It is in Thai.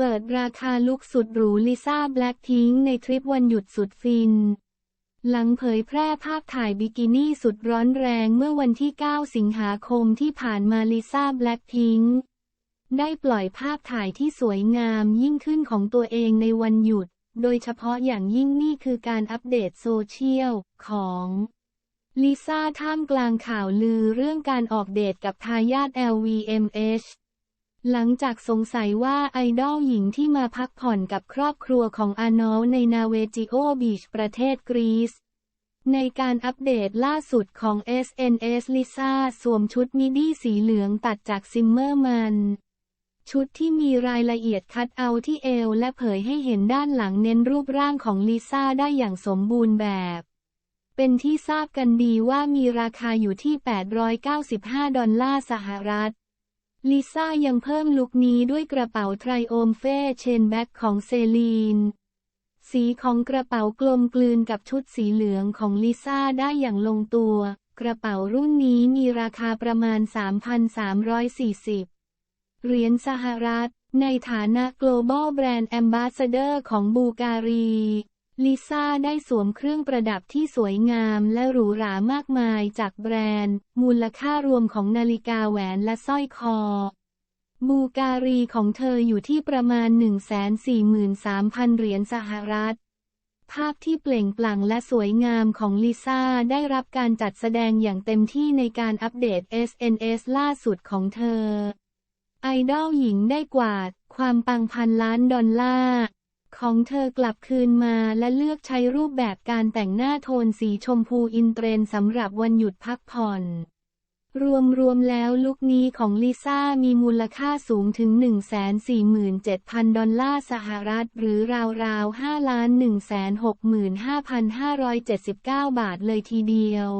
เปิดราคาลุกสุดหรูลิซ่าแบล็คพิงในทริปวันหยุดสุดฟิน หลังเผยแพร่ภาพถ่ายบิกินี่สุดร้อนแรงเมื่อวันที่ 9 สิงหาคมที่ผ่านมาลิซ่าแบล็คพิงได้ปล่อยภาพถ่ายที่สวยงามยิ่งขึ้นของตัวเองในวันหยุด โดยเฉพาะอย่างยิ่งนี่คือการอัปเดตโซเชียลของลิซ่าท่ามกลางข่าวลือเรื่องการออกเดทกับทายาท LVMH หลังจากสงสัยว่าไอดอลหญิงที่มาพักผ่อนกับครอบครัวของอาโนลในนาเวจิโอบีชประเทศกรีซ ในการอัปเดตล่าสุดของ SNS ลิซ่าสวมชุดมิดี้สีเหลืองตัดจากซิมเมอร์มัน ชุดที่มีรายละเอียดคัดเอาที่เอวและเผยให้เห็นด้านหลังเน้นรูปร่างของลิซ่าได้อย่างสมบูรณ์แบบ เป็นที่ทราบกันดีว่ามีราคาอยู่ที่ 895 ดอลลาร์สหรัฐ ลิซ่ายังเพิ่มลุคนี้ด้วยกระเป๋าไทรโอมเฟ่เชนแบ็กของเซลีน สีของกระเป๋ากลมกลืนกับชุดสีเหลืองของลิซ่าได้อย่างลงตัว กระเป๋ารุ่นนี้มีราคาประมาณ 3,340 เหรียญสหรัฐ ในฐานะ global brand ambassador ของบูการี ลิซ่าได้สวมเครื่องประดับที่สวยงามและหรูหรามากมายจากแบรนด์ มูลค่ารวมของนาฬิกาแหวนและสร้อยคอบูการีของเธออยู่ที่ประมาณ 143,000 เหรียญสหรัฐ ภาพที่เปล่งปลั่งและสวยงามของลิซ่าได้รับการจัดแสดงอย่างเต็มที่ในการอัปเดต SNS ล่าสุดของเธอ ไอดอลหญิงได้กวาด ความปังพันล้านดอลลาร์ ของเธอกลับคืนมาและเลือกใช้รูปแบบการแต่งหน้าโทนสีชมพูอินเทรนสำหรับวันหยุดพักผ่อน รวมๆแล้วลุคนี้ของลิซ่ามีมูลค่าสูงถึง 147,000 ดอลลาร์สหรัฐหรือราวๆ5 165,579 บาทเลยทีเดียว